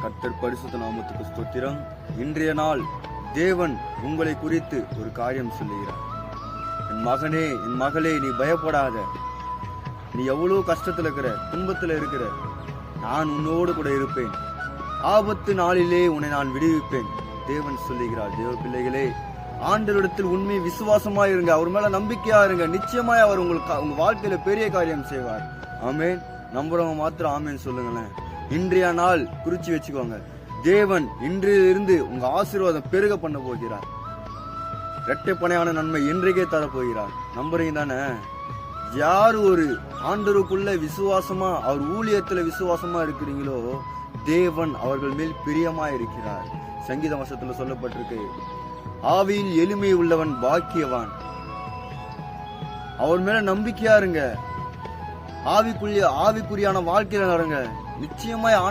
கர்த்தர் பரிசுத்த நாமத்துக்கு ஸ்தோத்திரம். இன்றைய நாள் தேவன் உங்களை குறித்து ஒரு காரியம் சொல்லுகிறார். என் மகனே என் மகளே நீ பயப்படாத. நீ எவ்வளவு கஷ்டத்தில் இருக்கிற துன்பத்தில் இருக்கிற நான் உன்னோடு கூட இருப்பேன். ஆபத்து நாளிலே உன்னை நான் விடுவிப்பேன். தேவன் சொல்லுகிறார் தேவ பிள்ளைகளே ஆண்டவரிடத்தில் உண்மை விசுவாசமா இருங்க. அவர் மேல நம்பிக்கையா இருங்க. நிச்சயமாய் அவர் உங்களுக்கு உங்க வாழ்க்கையில பெரிய காரியம் செய்வார். ஆமேன். நம்புறவங்க மாத்திரம் ஆமேன் சொல்லுங்களேன். இன்றைய நாள் குறிச்சு வச்சுக்கோங்க. தேவன் இன்றிலிருந்து உங்க ஆசீர்வாதம் பெருக பண்ண போகிறார். இரட்டைப்பனையான நன்மை இன்றைக்கே தரப்போகிறார் நம்புறீங்க தானே? யார் ஒரு ஆண்டருக்குள்ள விசுவாசமா அவர் ஊழியத்துல விசுவாசமா இருக்கிறீங்களோ தேவன் அவர்கள் மேல் பிரியமா இருக்கிறார். சங்கீத வசத்துல சொல்லப்பட்டிருக்கு ஆவியில் எளிமை உள்ளவன் பாக்கியவான். அவர் மேல நம்பிக்கையா இருங்க. ஆவிக்குரிய ஆவிக்குரியான வாழ்க்கையில நடங்க. நிச்சயமாய்